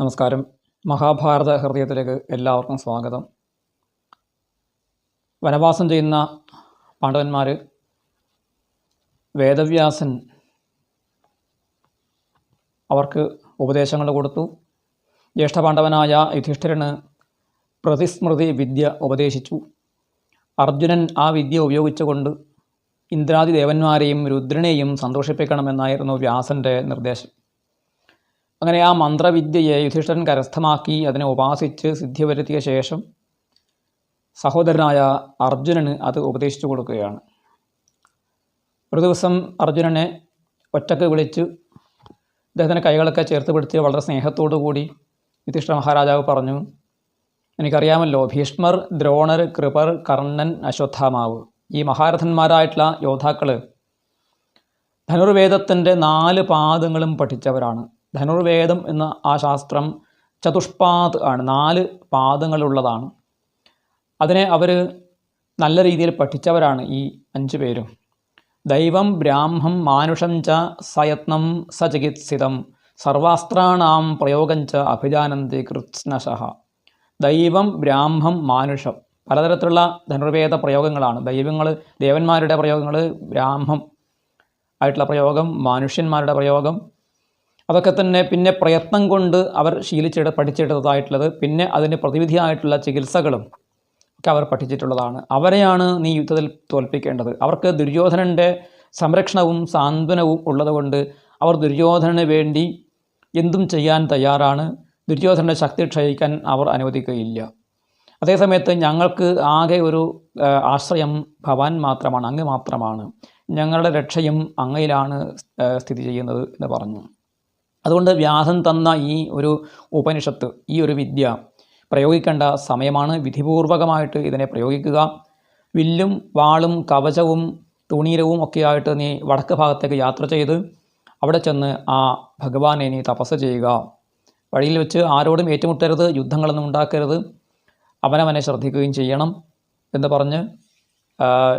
നമസ്കാരം. മഹാഭാരത ഹൃദയത്തിലേക്ക് എല്ലാവർക്കും സ്വാഗതം. വനവാസം ചെയ്യുന്ന പാണ്ഡവന്മാർ വേദവ്യാസൻ അവർക്ക് ഉപദേശങ്ങൾ കൊടുത്തു. ജ്യേഷ്ഠപാണ്ഡവനായ യുധിഷ്ഠിരന് പ്രതിസ്മൃതി വിദ്യ ഉപദേശിച്ചു. അർജുനൻ ആ വിദ്യ ഉപയോഗിച്ചുകൊണ്ട് ഇന്ദ്രാദി ദേവന്മാരെയും രുദ്രനെയും സന്തോഷിപ്പിക്കണമെന്നായിരുന്നു വ്യാസന്റെ നിർദ്ദേശം. അങ്ങനെ ആ മന്ത്രവിദ്യയെ യുധിഷ്ഠിരൻ കരസ്ഥമാക്കി അതിനെ ഉപാസിച്ച് സിദ്ധി വരുത്തിയ ശേഷം സഹോദരനായ അർജുനന് അത് ഉപദേശിച്ചു കൊടുക്കുകയാണ്. ഒരു ദിവസം അർജുനനെ ഒറ്റയ്ക്ക് വിളിച്ച് അദ്ദേഹത്തിന്റെ കൈകളൊക്കെ ചേർത്ത് പിടിച്ച് വളരെ സ്നേഹത്തോടു കൂടി യുധിഷ്ഠ മഹാരാജാവ് പറഞ്ഞു എനിക്കറിയാമല്ലോ ഭീഷ്മർ ദ്രോണർ കൃപർ കർണൻ അശ്വത്ഥാമാവ് ഈ മഹാരഥന്മാരായിട്ടുള്ള യോദ്ധാക്കൾ ധനുർവേദത്തിന്റെ നാല് പാദങ്ങളും പഠിച്ചവരാണ്. ധനുർവേദം എന്ന ആ ശാസ്ത്രം ചതുഷ്പാത് ആണ്. നാല് പാദങ്ങളുള്ളതാണ്. അതിനെ അവർ നല്ല രീതിയിൽ പഠിച്ചവരാണ് ഈ അഞ്ച് പേരും. ദൈവം ബ്രാഹ്മം മാനുഷം ച സയത്നം സചികിത്സിതം സർവാസ്ത്രാണാം പ്രയോഗം ച അഭിജാനന്തി കൃത്സ്നശ. ദൈവം ബ്രാഹ്മം മാനുഷം പലതരത്തിലുള്ള ധനുർവേദ പ്രയോഗങ്ങളാണ്. ദൈവങ്ങൾ ദേവന്മാരുടെ പ്രയോഗങ്ങൾ ബ്രാഹ്മം ആയിട്ടുള്ള പ്രയോഗം മനുഷ്യന്മാരുടെ പ്രയോഗം അതൊക്കെ തന്നെ പിന്നെ പ്രയത്നം കൊണ്ട് അവർ ശീലിച്ചെടു പഠിച്ചെടുത്തതായിട്ടുള്ളത്. പിന്നെ അതിന് പ്രതിവിധിയായിട്ടുള്ള ചികിത്സകളും ഒക്കെ അവർ പഠിച്ചിട്ടുള്ളതാണ്. അവരെയാണ് നീ യുദ്ധത്തിൽ തോൽപ്പിക്കേണ്ടത്. അവർക്ക് ദുര്യോധനന്റെ സംരക്ഷണവും സാന്ത്വനവും ഉള്ളതുകൊണ്ട് അവർ ദുര്യോധനന് വേണ്ടി എന്തും ചെയ്യാൻ തയ്യാറാണ്. ദുര്യോധനന്റെ ശക്തി ക്ഷയിക്കാൻ അവർ അനുവദിക്കുകയില്ല. അതേസമയത്ത് ഞങ്ങൾക്ക് ആകെ ഒരു ആശ്രയം ഭവാൻ മാത്രമാണ് അങ്ങ് മാത്രമാണ്. ഞങ്ങളുടെ രക്ഷയും അങ്ങയിലാണ് സ്ഥിതി ചെയ്യുന്നത് എന്ന് പറഞ്ഞു. അതുകൊണ്ട് വ്യാസൻ തന്ന ഈ ഒരു ഉപനിഷത്ത് ഈ ഒരു വിദ്യ പ്രയോഗിക്കേണ്ട സമയമാണ്. വിധിപൂർവകമായിട്ട് ഇതിനെ പ്രയോഗിക്കുക. വില്ലും വാളും കവചവും തുണീരവും ഒക്കെയായിട്ട് നീ വടക്ക് ഭാഗത്തേക്ക് യാത്ര ചെയ്ത് അവിടെ ചെന്ന് ആ ഭഗവാനെ നീ തപസ് ചെയ്യുക. വഴിയിൽ വെച്ച് ആരോടും ഏറ്റുമുട്ടരുത് യുദ്ധങ്ങളൊന്നും ഉണ്ടാക്കരുത്. അവനവനെ ശ്രദ്ധിക്കുകയും ചെയ്യണം എന്ന് പറഞ്ഞ്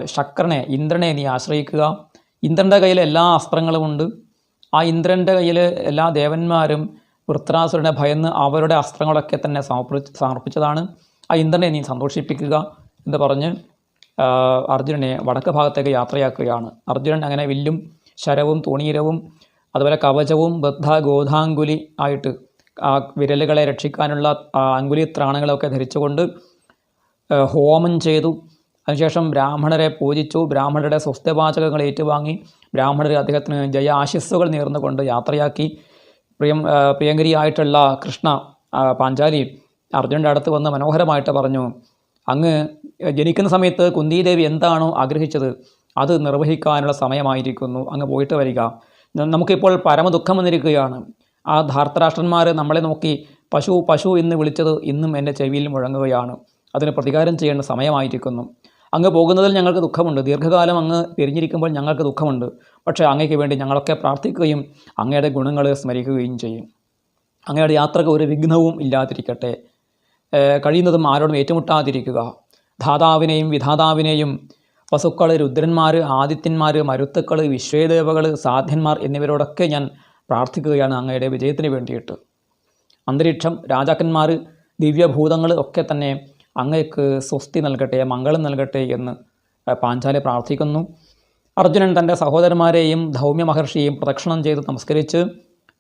ശക്രനെ ഇന്ദ്രനെ നീ ആശ്രയിക്കുക. ഇന്ദ്രന്റെ കയ്യിൽ എല്ലാ അസ്ത്രങ്ങളുമുണ്ട് ആ ഇന്ദ്രന്റെ കയ്യിൽ എല്ലാ ദേവന്മാരും വൃത്രാസുരനെ ഭയന്ന് അവരുടെ അസ്ത്രങ്ങളൊക്കെ തന്നെ സമർപ്പിച്ച് സമർപ്പിച്ചതാണ്. ആ ഇന്ദ്രനെ നീ സന്തോഷിപ്പിക്കുക എന്ന് പറഞ്ഞ് അർജുനനെ വടക്ക് ഭാഗത്തേക്ക് യാത്രയാക്കുകയാണ്. അർജുനൻ അങ്ങനെ വില്ലും ശരവും തുണീരവും അതുപോലെ കവചവും ബദ്ധ ഗോധാങ്കുലി ആയിട്ട് ആ വിരലുകളെ രക്ഷിക്കാനുള്ള അങ്കുലി ത്രാണങ്ങളൊക്കെ ധരിച്ചുകൊണ്ട് ഹോമം ചെയ്തു. അതിനുശേഷം ബ്രാഹ്മണരെ പൂജിച്ചു. ബ്രാഹ്മണരുടെ സ്വസ്ഥവാചകങ്ങൾ ഏറ്റുവാങ്ങി. ബ്രാഹ്മണർ അദ്ദേഹത്തിന് ജയ ആശിസ്സുകൾ നേർന്നുകൊണ്ട് യാത്രയാക്കി. പ്രിയം പ്രിയങ്കരിയായിട്ടുള്ള കൃഷ്ണ പാഞ്ചാലി അർജുനന്റെ അടുത്ത് വന്ന് മനോഹരമായിട്ട് പറഞ്ഞു അങ്ങ് ജനിക്കുന്ന സമയത്ത് കുന്തിദേവി എന്താണോ ആഗ്രഹിച്ചത് അത് നിർവഹിക്കാനുള്ള സമയമായിരിക്കുന്നു. അങ്ങ് പോയിട്ട് വരിക. നമുക്കിപ്പോൾ പരമദുഃഖം വന്നിരിക്കുകയാണ് ആ ധാർത്തരാഷ്ട്രന്മാർ നമ്മളെ നോക്കി പശു പശു എന്ന് വിളിച്ചത് ഇന്നും എന്റെ ചെവിയിൽ മുഴങ്ങുകയാണ്. അതിന് പ്രതികാരം ചെയ്യേണ്ട സമയമായിരിക്കുന്നു. അങ്ങ് പോകുന്നതിൽ ഞങ്ങൾക്ക് ദുഃഖമുണ്ട്. ദീർഘകാലം അങ്ങ് തിരിഞ്ഞിരിക്കുമ്പോൾ ഞങ്ങൾക്ക് ദുഃഖമുണ്ട്. പക്ഷേ അങ്ങയ്ക്ക് വേണ്ടി ഞങ്ങളൊക്കെ പ്രാർത്ഥിക്കുകയും അങ്ങയുടെ ഗുണങ്ങൾ സ്മരിക്കുകയും ചെയ്യും. അങ്ങയുടെ യാത്രയ്ക്ക് ഒരു വിഘ്നവും ഇല്ലാതിരിക്കട്ടെ. കഴിയുന്നതും ആരോടും ഏറ്റുമുട്ടാതിരിക്കുക. ധാതാവിനെയും വിധാതാവിനെയും പശുക്കൾ രുദ്രന്മാർ ആദിത്യന്മാർ മരുത്തുക്കൾ വിശ്വേദേവകൾ സാധ്യന്മാർ എന്നിവരോടൊക്കെ ഞാൻ പ്രാർത്ഥിക്കുകയാണ് അങ്ങയുടെ വിജയത്തിന് വേണ്ടിയിട്ട്. അന്തരീക്ഷം രാജാക്കന്മാർ ദിവ്യഭൂതങ്ങൾ ഒക്കെ തന്നെ അങ്ങയ്ക്ക് സ്വസ്തി നൽകട്ടെ മംഗളം നൽകട്ടെ എന്ന് പാഞ്ചാലി പ്രാർത്ഥിക്കുന്നു. അർജുനൻ തന്റെ സഹോദരന്മാരെയും ധൗമ്യ മഹർഷിയെയും പ്രദക്ഷിണം ചെയ്ത് നമസ്കരിച്ച്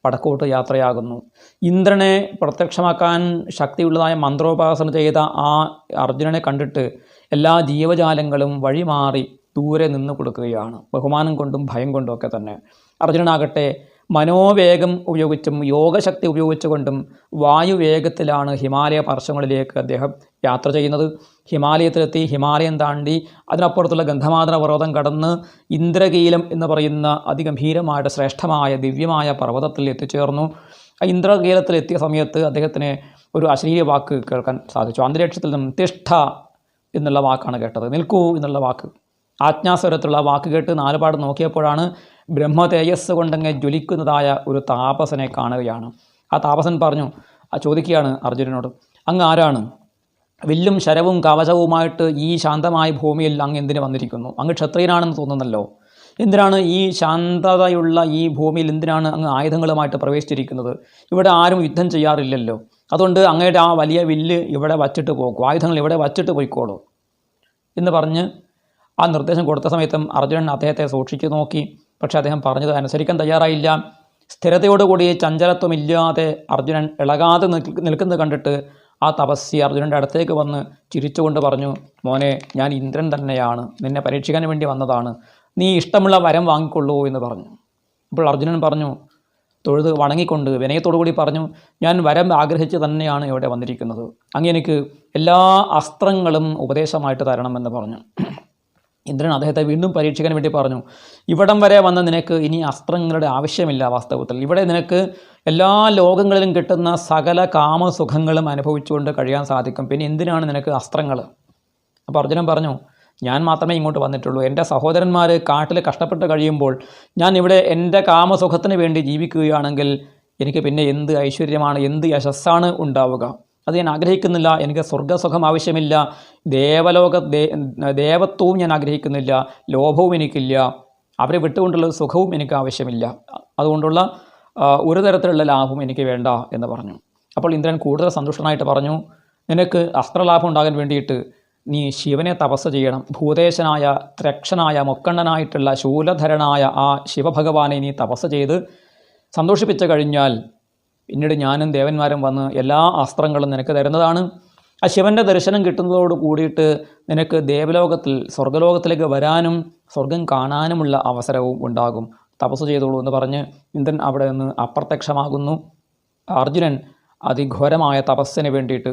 വടക്കോട്ട് യാത്രയാകുന്നു. ഇന്ദ്രനെ പ്രത്യക്ഷമാക്കാൻ ശക്തിയുള്ളതായ മന്ത്രോപാസന ചെയ്ത ആ അർജുനനെ കണ്ടിട്ട് എല്ലാ ജീവജാലങ്ങളും വഴിമാറി ദൂരെ നിന്ന് കൊടുക്കുകയാണ്. ബഹുമാനം കൊണ്ടും ഭയം കൊണ്ടും ഒക്കെ തന്നെ. അർജുനനാകട്ടെ മനോവേഗം ഉപയോഗിച്ചും യോഗശക്തി ഉപയോഗിച്ചുകൊണ്ടും വായുവേഗത്തിലാണ് ഹിമാലയ പാർശ്വങ്ങളിലേക്ക് അദ്ദേഹം യാത്ര ചെയ്യുന്നത്. ഹിമാലയത്തിലെത്തി ഹിമാലയം താണ്ടി അതിനപ്പുറത്തുള്ള ഗന്ധമാതന പർവതം കടന്ന് ഇന്ദ്രകീലം എന്ന് പറയുന്ന അതിഗംഭീരമായിട്ട് ശ്രേഷ്ഠമായ ദിവ്യമായ പർവതത്തിൽ എത്തിച്ചേർന്നു. എത്തിയ സമയത്ത് അദ്ദേഹത്തിന് ഒരു അശ്ലീല വാക്ക് കേൾക്കാൻ സാധിച്ചു. അന്തരീക്ഷത്തിൽ നിന്നും തിഷ്ഠ എന്നുള്ള വാക്കാണ് കേട്ടത്. നിൽക്കൂ എന്നുള്ള വാക്ക്. ആജ്ഞാസ്വരത്തിലുള്ള വാക്ക് കേട്ട് നാലുപാട് നോക്കിയപ്പോഴാണ് ബ്രഹ്മ തേജസ് കൊണ്ടങ്ങ് ജ്വലിക്കുന്നതായ ഒരു താപസനെ കാണുകയാണ്. ആ താപസൻ പറഞ്ഞു ആ ചോദിക്കുകയാണ് അർജുനനോട് അങ്ങ് ആരാണ്? വില്ലും ശരവും കവചവുമായിട്ട് ഈ ശാന്തമായ ഭൂമിയിൽ അങ്ങ് എന്തിന് വന്നിരിക്കുന്നു? അങ്ങ് ക്ഷത്രിയനാണെന്ന് തോന്നുന്നല്ലോ. എന്തിനാണ് ഈ ശാന്തതയുള്ള ഈ ഭൂമിയിൽ എന്തിനാണ് അങ്ങ് ആയുധങ്ങളുമായിട്ട് പ്രവേശിച്ചിരിക്കുന്നത്? ഇവിടെ ആരും യുദ്ധം ചെയ്യാറില്ലല്ലോ. അതുകൊണ്ട് അങ്ങയുടെ ആ വലിയ വില്ല് ഇവിടെ വച്ചിട്ട് പോകും. ആയുധങ്ങൾ ഇവിടെ വച്ചിട്ട് പോയിക്കോളൂ. എന്ന് പറഞ്ഞ് ആ നിർദ്ദേശം കൊടുത്ത സമയത്തും അർജുനൻ അദ്ദേഹത്തെ സൂക്ഷിച്ചു നോക്കി. പക്ഷേ അദ്ദേഹം പറഞ്ഞത് അനുസരിക്കാൻ തയ്യാറായില്ല. സ്ഥിരതയോടുകൂടി ചഞ്ചലത്വമില്ലാതെ അർജുനൻ ഇളകാതെ നിൽക്കുന്നത് കണ്ടിട്ട് ആ തപസ്സി അർജുനന്റെ അടുത്തേക്ക് വന്ന് ചിരിച്ചുകൊണ്ട് പറഞ്ഞു മോനെ ഞാൻ ഇന്ദ്രൻ തന്നെയാണ്. നിന്നെ പരീക്ഷിക്കാൻ വേണ്ടി വന്നതാണ്. നീ ഇഷ്ടമുള്ള വരം വാങ്ങിക്കൊള്ളൂ എന്ന് പറഞ്ഞു. അപ്പോൾ അർജുനൻ പറഞ്ഞു തൊഴുത് വണങ്ങിക്കൊണ്ട് വിനയത്തോടു കൂടി പറഞ്ഞു ഞാൻ വരം ആഗ്രഹിച്ച് തന്നെയാണ് ഇവിടെ വന്നിരിക്കുന്നത്. അങ്ങ് എനിക്ക് എല്ലാ അസ്ത്രങ്ങളും ഉപദേശമായിട്ട് തരണമെന്ന് പറഞ്ഞു. ഇന്ദ്രൻ അദ്ദേഹത്തെ വീണ്ടും പരീക്ഷിക്കാൻ വേണ്ടി പറഞ്ഞു ഇവിടം വരെ വന്ന നിനക്ക് ഇനി അസ്ത്രങ്ങളുടെ ആവശ്യമില്ല വാസ്തവത്തിൽ. ഇവിടെ നിനക്ക് എല്ലാ ലോകങ്ങളിലും കിട്ടുന്ന സകല കാമസുഖങ്ങളും അനുഭവിച്ചുകൊണ്ട് കഴിയാൻ സാധിക്കും. പിന്നെ എന്തിനാണ് നിനക്ക് അസ്ത്രങ്ങൾ അപ്പോൾ അർജുനൻ പറഞ്ഞു ഞാൻ മാത്രമേ ഇങ്ങോട്ട് വന്നിട്ടുള്ളൂ. എന്റെ സഹോദരന്മാർ കാട്ടിൽ കഷ്ടപ്പെട്ട് കഴിയുമ്പോൾ ഞാൻ ഇവിടെ എന്റെ കാമസുഖത്തിന് വേണ്ടി ജീവിക്കുകയാണെങ്കിൽ എനിക്ക് പിന്നെ എന്ത് ഐശ്വര്യമാണ് എന്ത് യശസ്സാണ് ഉണ്ടാവുക? അത് ഞാൻ ആഗ്രഹിക്കുന്നില്ല. എനിക്ക് സ്വർഗസുഖം ആവശ്യമില്ല. ദേവലോക ദേവത്വവും ഞാൻ ആഗ്രഹിക്കുന്നില്ല. ലോഭവും എനിക്കില്ല. അവരെ വിട്ടുകൊണ്ടുള്ള സുഖവും എനിക്ക് ആവശ്യമില്ല. അതുകൊണ്ടുള്ള ഒരു തരത്തിലുള്ള ലാഭവും എനിക്ക് വേണ്ട എന്ന് പറഞ്ഞു. അപ്പോൾ ഇന്ദ്രൻ കൂടുതൽ സന്തുഷ്ടനായിട്ട് പറഞ്ഞു നിനക്ക് അസ്ത്രലാഭം ഉണ്ടാകാൻ വേണ്ടിയിട്ട് നീ ശിവനെ തപസ് ചെയ്യണം. ഭൂതേശനായ ത്രക്ഷനായ മൊക്കണ്ണനായിട്ടുള്ള ശൂലധരനായ ആ ശിവഭഗവാനെ നീ തപസ് ചെയ്ത് സന്തോഷിപ്പിച്ചു കഴിഞ്ഞാൽ പിന്നീട് ഞാനും ദേവന്മാരും വന്ന് എല്ലാ അസ്ത്രങ്ങളും നിനക്ക് തരുന്നതാണ്. ആ ശിവന്റെ ദർശനം കിട്ടുന്നതോട് കൂടിയിട്ട് നിനക്ക് ദേവലോകത്തിൽ സ്വർഗലോകത്തിലേക്ക് വരാനും സ്വർഗം കാണാനുമുള്ള അവസരവും ഉണ്ടാകും. തപസ് ചെയ്തോളൂ എന്ന് പറഞ്ഞ് ഇന്ദ്രൻ അവിടെ നിന്ന് അപ്രത്യക്ഷമാകുന്നു. അർജുനൻ അതിഘോരമായ തപസ്സിന് വേണ്ടിയിട്ട്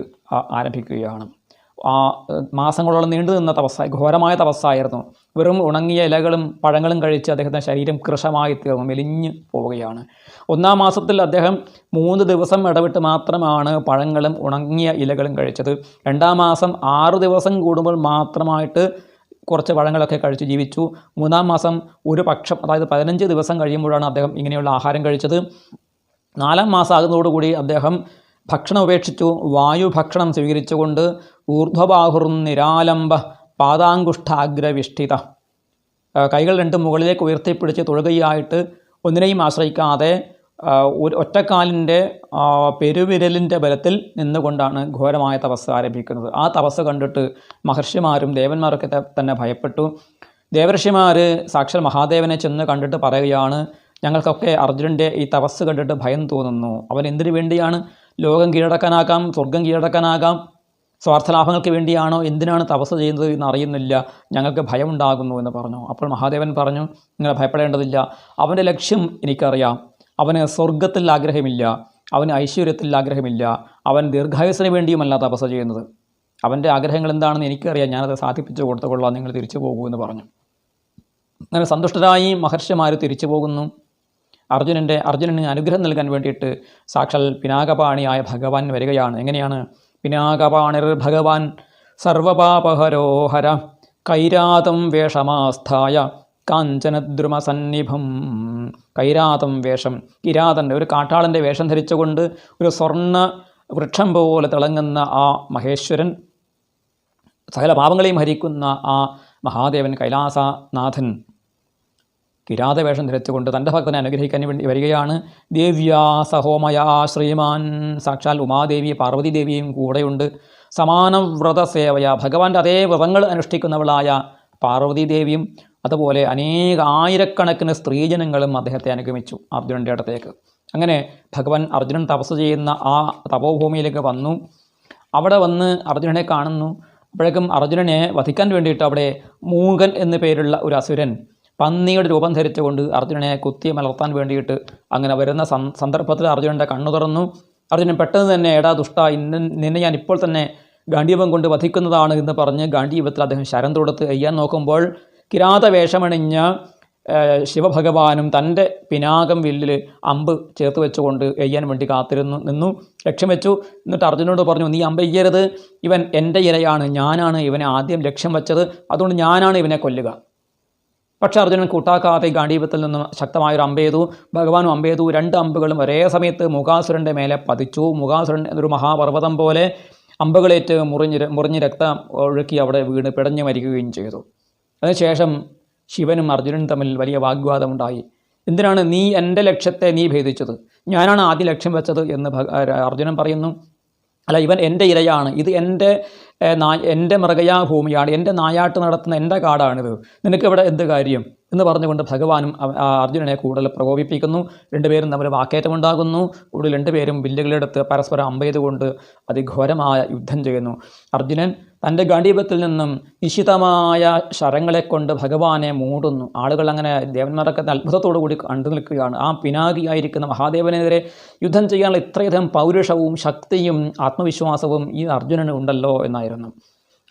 ആരംഭിക്കുകയാണ്. മാസങ്ങളോളം നീണ്ടു നിന്ന തപസ് ഘോരമായ തപസ്സായിരുന്നു. വെറും ഉണങ്ങിയ ഇലകളും പഴങ്ങളും കഴിച്ച് അദ്ദേഹത്തിന്റെ ശരീരം കൃഷമായി തീർന്നു മെലിഞ്ഞു പോവുകയാണ്. ഒന്നാം മാസത്തിൽ അദ്ദേഹം മൂന്ന് ദിവസം ഇടവിട്ട് മാത്രമാണ് പഴങ്ങളും ഉണങ്ങിയ ഇലകളും കഴിച്ചത്. രണ്ടാം മാസം ആറ് ദിവസം കൂടുമ്പോൾ മാത്രമായിട്ട് കുറച്ച് പഴങ്ങളൊക്കെ കഴിച്ച് ജീവിച്ചു. മൂന്നാം മാസം ഒരു പക്ഷം അതായത് പതിനഞ്ച് ദിവസം കഴിയുമ്പോഴാണ് അദ്ദേഹം ഇങ്ങനെയുള്ള ആഹാരം കഴിച്ചത്. നാലാം മാസം ആകുന്നതോടുകൂടി അദ്ദേഹം ഭക്ഷണം ഉപേക്ഷിച്ചു വായു ഭക്ഷണം സ്വീകരിച്ചുകൊണ്ട് ഊർധ്വബാഹുർ നിരാലംബ പാദാങ്കുഷ്ഠാഗ്രവിഷ്ഠിത. കൈകൾ രണ്ടും മുകളിലേക്ക് ഉയർത്തിപ്പിടിച്ച് തൊഴുകയായിട്ട് ഒന്നിനെയും ആശ്രയിക്കാതെ ഒരു ഒറ്റക്കാലിന്റെ പെരുവിരലിന്റെ ബലത്തിൽ നിന്നുകൊണ്ടാണ് ഘോരമായ തപസ് ആരംഭിക്കുന്നത്. ആ തപസ് കണ്ടിട്ട് മഹർഷിമാരും ദേവന്മാരൊക്കെ തന്നെ ഭയപ്പെട്ടു. ദേവർഷിമാർ സാക്ഷാൽ മഹാദേവനെ ചെന്ന് കണ്ടിട്ട് പറയുകയാണ് ഞങ്ങൾക്കൊക്കെ അർജുനന്റെ ഈ തപസ് കണ്ടിട്ട് ഭയം തോന്നുന്നു. അവൻ എന്തിനു വേണ്ടിയാണ് ലോകം കീഴടക്കാനാകാം സ്വർഗം കീഴടക്കാനാകാം. സ്വാർത്ഥലാഭങ്ങൾക്ക് വേണ്ടിയാണോ എന്തിനാണ് തപസ് ചെയ്യുന്നത് എന്ന് അറിയുന്നില്ല. ഞങ്ങൾക്ക് ഭയമുണ്ടാകുന്നു എന്ന് പറഞ്ഞു. അപ്പോൾ മഹാദേവൻ പറഞ്ഞു നിങ്ങൾ ഭയപ്പെടേണ്ടതില്ല. അവന്റെ ലക്ഷ്യം എനിക്കറിയാം. അവന് സ്വർഗത്തിൽ ആഗ്രഹമില്ല. അവന് ഐശ്വര്യത്തിൽ ആഗ്രഹമില്ല. അവൻ ദീർഘായുസിന് വേണ്ടിയുമല്ല തപസ് ചെയ്യുന്നത്. അവന്റെ ആഗ്രഹങ്ങൾ എന്താണെന്ന് എനിക്കറിയാം. ഞാനത് സാധിപ്പിച്ചു കൊടുത്തുകൊള്ളാം നിങ്ങൾ തിരിച്ചു പോകൂ എന്ന് പറഞ്ഞു. അങ്ങനെ സന്തുഷ്ടരായി മഹർഷിമാർ തിരിച്ചു പോകുന്നു. അർജുനന്റെ അർജുനന് അനുഗ്രഹം നൽകാൻ വേണ്ടിയിട്ട് സാക്ഷാൽ പിനാകപാണിയായ ഭഗവാൻ വരികയാണ്. എങ്ങനെയാണ്? പിനാകപാണിർ ഭഗവാൻ സർവപാപഹരോഹര കൈരാതം വേഷമാസ്ഥായ കാഞ്ചനദ്രുമസന്നിഭം. കൈരാതം വേഷം. കിരാതന്റെ ഒരു കാട്ടാളന്റെ വേഷം ധരിച്ചുകൊണ്ട് ഒരു സ്വർണ വൃക്ഷം പോലെ തിളങ്ങുന്ന ആ മഹേശ്വരൻ സകല പാപങ്ങളെയും ഹരിക്കുന്ന ആ മഹാദേവൻ കൈലാസനാഥൻ കിരാതവേഷം ധരിച്ചുകൊണ്ട് തന്റെ ഭക്തനെ അനുഗ്രഹിക്കാൻ വേണ്ടി വരികയാണ് ദേവ്യാ സഹോമയാ ശ്രീമാൻ. സാക്ഷാൽ ഉമാദേവി പാർവതി ദേവിയും കൂടെയുണ്ട്. സമാന വ്രതസേവയ ഭഗവാന്റെ അതേ വ്രതങ്ങൾ അനുഷ്ഠിക്കുന്നവളായ പാർവതി ദേവിയും അതുപോലെ അനേക ആയിരക്കണക്കിന് സ്ത്രീജനങ്ങളും അദ്ദേഹത്തെ അനുഗമിച്ചു അർജുനന്റെ അടുത്തേക്ക്. അങ്ങനെ ഭഗവാൻ അർജുനൻ തപസ് ചെയ്യുന്ന ആ തപോഭൂമിയിലേക്ക് വന്നു. അവിടെ വന്ന് അർജുനനെ കാണുന്നു. അപ്പോഴേക്കും അർജുനനെ വധിക്കാൻ വേണ്ടിയിട്ട് അവിടെ മൂകൻ എന്നു പേരുള്ള ഒരു അസുരൻ പന്നിയുടെ രൂപം ധരിച്ചുകൊണ്ട് അർജുനനെ കുത്തി മലർത്താൻ വേണ്ടിയിട്ട് അങ്ങനെ വരുന്ന സന്ദർഭത്തിൽ അർജുനന്റെ കണ്ണു തുറന്നു. അർജുനൻ പെട്ടെന്ന് തന്നെ എടാ ദുഷ്ട ഇന്ന നിന്നെ ഞാൻ ഇപ്പോൾ തന്നെ ഗാന്ധീപം കൊണ്ട് വധിക്കുന്നതാണ് എന്ന് പറഞ്ഞ് ഗാന്ധീപത്തിൽ അദ്ദേഹം ശരം തൊടുത്ത് എയ്യാൻ നോക്കുമ്പോൾ കിരാത വേഷമണിഞ്ഞ ശിവഭഗവാനും തന്റെ പിനാകം വില്ലിൽ അമ്പ് ചേർത്ത് വെച്ചുകൊണ്ട് എയ്യാൻ വേണ്ടി കാത്തിരുന്നു നിന്നു ലക്ഷ്യം വെച്ചു. എന്നിട്ട് അർജുനോട് പറഞ്ഞു നീ അമ്പ് ഇവൻ എന്റെ ഇരയാണ്. ഞാനാണ് ഇവനെ ആദ്യം ലക്ഷ്യം വെച്ചത്. അതുകൊണ്ട് ഞാനാണ് ഇവനെ കൊല്ലുക. പക്ഷേ അർജുനൻ കൂട്ടാക്കാതെ ഗാന്ധീപത്തിൽ നിന്നും ശക്തമായൊരു അമ്പെയ്തു ഭഗവാനും അമ്പെയ്തു രണ്ട് അമ്പുകളും ഒരേ സമയത്ത് മുഖാസുരന്റെ മേലെ പതിച്ചു. മുഖാസുരൻ എന്നൊരു മഹാപർവതം പോലെ അമ്പുകളേറ്റ് മുറിഞ്ഞ് മുറിഞ്ഞ് രക്തം ഒഴുക്കി അവിടെ വീണ് പിടഞ്ഞു മരിക്കുകയും ചെയ്തു. അതിനുശേഷം ശിവനും അർജുനനും തമ്മിൽ വലിയ വാഗ്വാദമുണ്ടായി. എന്തിനാണ് നീ എന്റെ ലക്ഷ്യത്തെ നീ ഭേദിച്ചത്? ഞാനാണ് ആദ്യ ലക്ഷ്യം വെച്ചത് എന്ന് അർജുനൻ പറയുന്നു. അല്ല ഇവൻ എന്റെ ഇരയാണ്. ഇത് എന്റെ എന്റെ മൃഗയാ ഭൂമിയാണ് എന്റെ നായാട്ട് നടത്തുന്ന എന്റെ കാടാണിത്. നിനക്കിവിടെ എന്ത് കാര്യം? എന്ന് പറഞ്ഞുകൊണ്ട് ഭഗവാനും അർജുനനെ കൂടുതൽ പ്രകോപിപ്പിക്കുന്നു. രണ്ടുപേരും തമ്മിൽ വാക്കേറ്റമുണ്ടാകുന്നു. കൂടുതൽ രണ്ടുപേരും വില്ലുകളെടുത്ത് പരസ്പരം അമ്പെയ്തുകൊണ്ട് അതിഘോരമായ യുദ്ധം ചെയ്യുന്നു. അർജുനൻ തന്റെ ഗാഠീപത്തിൽ നിന്നും നിശിതമായ ശരങ്ങളെ കൊണ്ട് ഭഗവാനെ മൂടുന്നു. ആളുകൾ അങ്ങനെ ദേവന്മാരൊക്കെ അത്ഭുതത്തോടു കൂടി കണ്ടു നിൽക്കുകയാണ്. ആ പിനാകിയായിരിക്കുന്ന മഹാദേവനെതിരെ യുദ്ധം ചെയ്യാനുള്ള ഇത്രയധികം പൗരുഷവും ശക്തിയും ആത്മവിശ്വാസവും ഈ അർജുനന് ഉണ്ടല്ലോ എന്നായിരുന്നു.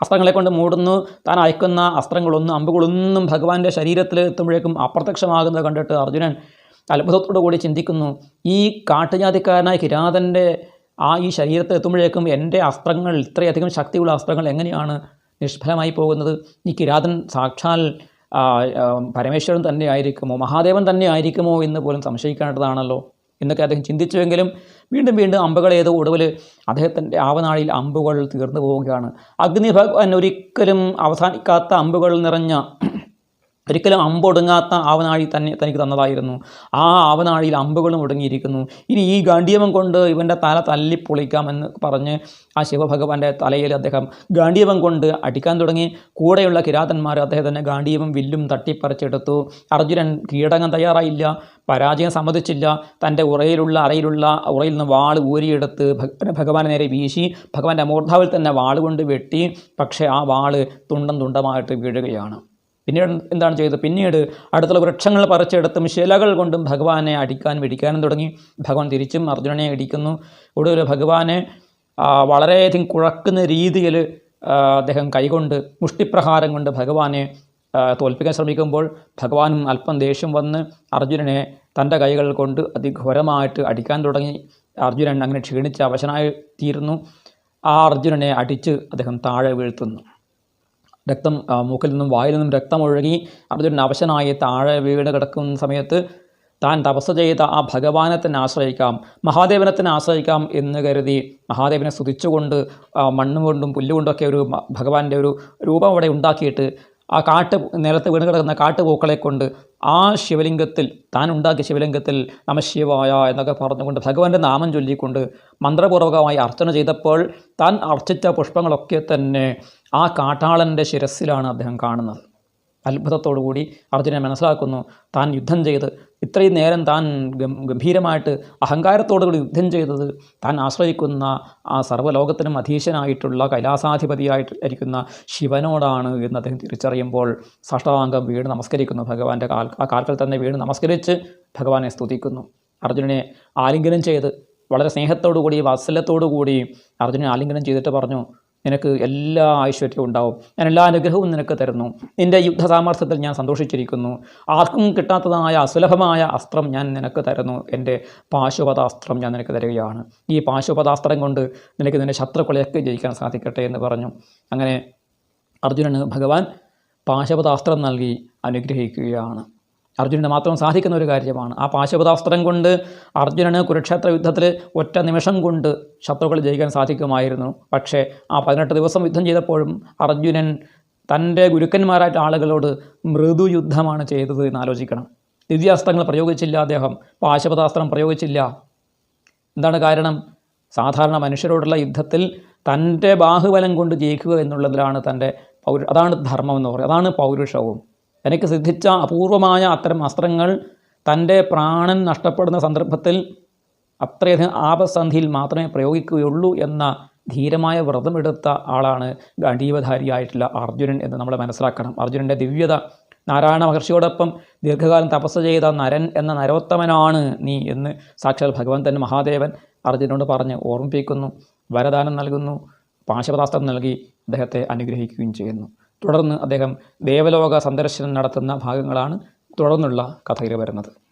അസ്ത്രങ്ങളെ കൊണ്ട് മൂടുന്നു. താൻ അയക്കുന്ന അസ്ത്രങ്ങളൊന്നും അമ്പുകളൊന്നും ഭഗവാന്റെ ശരീരത്തിൽ എത്തുമ്പോഴേക്കും അപ്രത്യക്ഷമാകുന്നത് കണ്ടിട്ട് അർജുനൻ അത്ഭുതത്തോടു കൂടി ചിന്തിക്കുന്നു. ഈ കാട്ടുജാതിക്കാരനായ കിരാതന്റെ ആ ഈ ശരീരത്തിൽ എത്തുമ്പോഴേക്കും എന്റെ അസ്ത്രങ്ങൾ ഇത്രയധികം ശക്തിയുള്ള അസ്ത്രങ്ങൾ എങ്ങനെയാണ് നിഷ്ഫലമായി പോകുന്നത്? ഈ കിരാതൻ സാക്ഷാൽ പരമേശ്വരൻ തന്നെ ആയിരിക്കുമോ? മഹാദേവൻ തന്നെ ആയിരിക്കുമോ എന്ന് പോലും സംശയിക്കേണ്ടതാണല്ലോ. എന്നൊക്കെ അദ്ദേഹം ചിന്തിച്ചുവെങ്കിലും വീണ്ടും വീണ്ടും അമ്പുകൾ ഏത് ഒടുവിൽ അദ്ദേഹത്തിന്റെ ആവനാഴിയിൽ അമ്പുകൾ തീർന്നു പോവുകയാണ്. അഗ്നി ഭഗവാൻ ഒരിക്കലും അവസാനിക്കാത്ത അമ്പുകൾ നിറഞ്ഞ ഒരിക്കലും അമ്പൊടുങ്ങാത്ത ആവനാഴി തന്നെ തനിക്ക് തന്നതായിരുന്നു. ആ ആവനാഴിയിൽ അമ്പുകളും ഒടുങ്ങിയിരിക്കുന്നു. ഇനി ഈ ഗാണ്ഡീവം കൊണ്ട് ഇവന്റെ തല തല്ലിപ്പൊളിക്കാമെന്ന് പറഞ്ഞ് ആ ശിവഭഗവാന്റെ തലയിൽ അദ്ദേഹം ഗാണ്ഡീവം കൊണ്ട് അടിക്കാൻ തുടങ്ങി. കൂടെയുള്ള കിരാതന്മാർ അദ്ദേഹത്തിന്റെ ഗാണ്ഡീവം വില്ലും തട്ടിപ്പറിച്ചെടുത്തു. അർജുനൻ കീടകം തയ്യാറായില്ല പരാജയം സമ്മതിച്ചില്ല. തന്റെ ഉറയിലുള്ള അറയിലുള്ള ഉറയിൽ നിന്ന് വാൾ ഊരിയെടുത്ത് ഭഗ- ഭഗവാനെ നേരെ വീശി ഭഗവാന്റെ മൂർധാവിൽ തന്നെ വാൾ കൊണ്ട് വെട്ടി. പക്ഷേ ആ വാൾ തുണ്ടം തുണ്ടമായിട്ട് വീഴുകയാണ്. പിന്നീട് എന്താണ് ചെയ്തത്? പിന്നീട് അടുത്തുള്ള വൃക്ഷങ്ങൾ പറിച്ചെടുത്തും ശിലകൾ കൊണ്ടും ഭഗവാനെ അടിക്കാൻ ഇടിക്കാനും തുടങ്ങി. ഭഗവാൻ തിരിച്ചും അർജുനനെ ഇടിക്കുന്നു ഒടുവിൽ ഭഗവാനെ വളരെയധികം കുഴക്കുന്ന രീതിയിൽ അദ്ദേഹം കൈകൊണ്ട് മുഷ്ടിപ്രഹാരം കൊണ്ട് ഭഗവാനെ തോൽപ്പിക്കാൻ ശ്രമിക്കുമ്പോൾ ഭഗവാനും അല്പം ദേഷ്യം വന്ന് അർജുനനെ തന്റെ കൈകൾ കൊണ്ട് അതിഘോരമായിട്ട് അടിക്കാൻ തുടങ്ങി. അർജുനൻ അങ്ങനെ ക്ഷീണിച്ച് അവശനായി തീരുന്നു. ആ അർജുനനെ അടിച്ച് അദ്ദേഹം താഴെ വീഴ്ത്തുന്നു. രക്തം മൂക്കിൽ നിന്നും വായിൽ നിന്നും രക്തം ഒഴുകി അർജുനൻ അവശനായി താഴെ വീട് കിടക്കുന്ന സമയത്ത് താൻ തപസ് ചെയ്ത ആ ഭഗവാനെ തന്നെ ആശ്രയിക്കാം മഹാദേവനെ തന്നെ ആശ്രയിക്കാം എന്ന് കരുതി മഹാദേവനെ സ്തുതിച്ചുകൊണ്ട് മണ്ണുകൊണ്ടും മണ്ണ് കൊണ്ടും പുല്ലുകൊണ്ടൊക്കെ ഒരു ഭഗവാന്റെ ഒരു രൂപം അവിടെ ഉണ്ടാക്കിയിട്ട് ആ കാട്ട് നിലത്ത് വീണ് കിടക്കുന്ന കാട്ടുപൂക്കളെ കൊണ്ട് ആ ശിവലിംഗത്തിൽ താൻ ഉണ്ടാക്കിയ ശിവലിംഗത്തിൽ നമശിവായ എന്നൊക്കെ പറഞ്ഞുകൊണ്ട് ഭഗവാന്റെ നാമം ചൊല്ലിക്കൊണ്ട് മന്ത്രപൂർവകമായി അർച്ചന ചെയ്തപ്പോൾ താൻ അർച്ചിച്ച പുഷ്പങ്ങളൊക്കെ തന്നെ ആ കാട്ടാളന്റെ ശിരസ്സിലാണ് അദ്ദേഹം കാണുന്നത്. അത്ഭുതത്തോടുകൂടി അർജുനൻ മനസ്സിലാക്കുന്നു താൻ യുദ്ധം ചെയ്ത് ഇത്രയും നേരം താൻ ഗംഭീരമായിട്ട് അഹങ്കാരത്തോടുകൂടി യുദ്ധം ചെയ്തത് താൻ ആശ്രയിക്കുന്ന ആ സർവലോകത്തിനും അധീശനായിട്ടുള്ള കൈലാസാധിപതിയായിട്ട് ഇരിക്കുന്ന ശിവനോടാണ് എന്ന് അദ്ദേഹം തിരിച്ചറിയുമ്പോൾ സാഷ്ടാംഗം വീണ് നമസ്കരിക്കുന്നു ഭഗവാന്റെ കാൽ ആ കാൽക്കൽ തന്നെ വീണ് നമസ്കരിച്ച് ഭഗവാനെ സ്തുതിക്കുന്നു. അർജുനനെ ആലിംഗനം ചെയ്ത് വളരെ സ്നേഹത്തോടു കൂടി വാത്സല്യത്തോടു കൂടി അർജുനെ ആലിംഗനം ചെയ്തിട്ട് പറഞ്ഞു നിനക്ക് എല്ലാ ഐശ്വര്യവും ഉണ്ടാവും. ഞാൻ എല്ലാ അനുഗ്രഹവും നിനക്ക് തരുന്നു. നിന്റെ യുദ്ധ സാമർഥ്യത്തിൽ ഞാൻ സന്തോഷിച്ചിരിക്കുന്നു. ആർക്കും കിട്ടാത്തതായ അസുലഭമായ അസ്ത്രം ഞാൻ നിനക്ക് തരുന്നു. എന്റെ പാശുപതാസ്ത്രം ഞാൻ നിനക്ക് തരികയാണ്. ഈ പാശുപതാസ്ത്രം കൊണ്ട് നിനക്ക് നിന്റെ ശത്രുക്കളെയൊക്കെ ജയിക്കാൻ സാധിക്കട്ടെ എന്ന് പറഞ്ഞു. അങ്ങനെ അർജുനന് ഭഗവാൻ പാശുപതാസ്ത്രം നൽകി അനുഗ്രഹിക്കുകയാണ്. അർജുനന് മാത്രം സാധിക്കുന്ന ഒരു കാര്യമാണ്. ആ പാശുപതാസ്ത്രം കൊണ്ട് അർജുനന് കുരുക്ഷേത്ര യുദ്ധത്തിൽ ഒറ്റ നിമിഷം കൊണ്ട് ശത്രുക്കൾ ജയിക്കാൻ സാധിക്കുമായിരുന്നു. പക്ഷേ ആ പതിനെട്ട് ദിവസം യുദ്ധം ചെയ്തപ്പോഴും അർജുനൻ തന്റെ ഗുരുക്കന്മാരായിട്ട് ആളുകളോട് മൃദു യുദ്ധമാണ് ചെയ്തത് എന്ന് ആലോചിക്കണം. ദിവ്യാസ്ത്രങ്ങൾ പ്രയോഗിച്ചില്ല അദ്ദേഹം. പാശുപതാസ്ത്രം പ്രയോഗിച്ചില്ല. എന്താണ് കാരണം? സാധാരണ മനുഷ്യരോടുള്ള യുദ്ധത്തിൽ തന്റെ ബാഹുബലം കൊണ്ട് ജയിക്കുക എന്നുള്ളതിലാണ് തന്റെ പൗരു അതാണ് ധർമ്മം എന്ന് പറയുന്നത്. അതാണ് പൗരുഷവും. തനിക്ക് സിദ്ധിച്ച അപൂർവമായ അത്തരം അസ്ത്രങ്ങൾ തന്റെ പ്രാണൻ നഷ്ടപ്പെടുന്ന സന്ദർഭത്തിൽ അത്രയധികം ആപസന്ധിയിൽ മാത്രമേ പ്രയോഗിക്കുകയുള്ളൂ എന്ന ധീരമായ വ്രതമെടുത്ത ആളാണ് ഗാന്ധീവധാരിയായിട്ടുള്ള അർജുനൻ എന്ന് നമ്മൾ മനസ്സിലാക്കണം. അർജുനന്റെ ദിവ്യത നാരായണ മഹർഷിയോടൊപ്പം ദീർഘകാലം തപസ് ചെയ്ത നരൻ എന്ന നരോത്തമനാണ് നീ എന്ന് സാക്ഷാൽ ഭഗവാൻ തന്നെ മഹാദേവൻ അർജുനോട് പറഞ്ഞ് ഓർമ്മിപ്പിക്കുന്നു വരദാനം നൽകുന്നു പാശപദാസ്ത്രം നൽകി അദ്ദേഹത്തെ അനുഗ്രഹിക്കുകയും ചെയ്യുന്നു. തുടർന്ന് അദ്ദേഹം ദേവലോക സന്ദർശനം നടത്തുന്ന ഭാഗങ്ങളാണ് തുടർന്നുള്ള കഥയിൽ വരുന്നത്.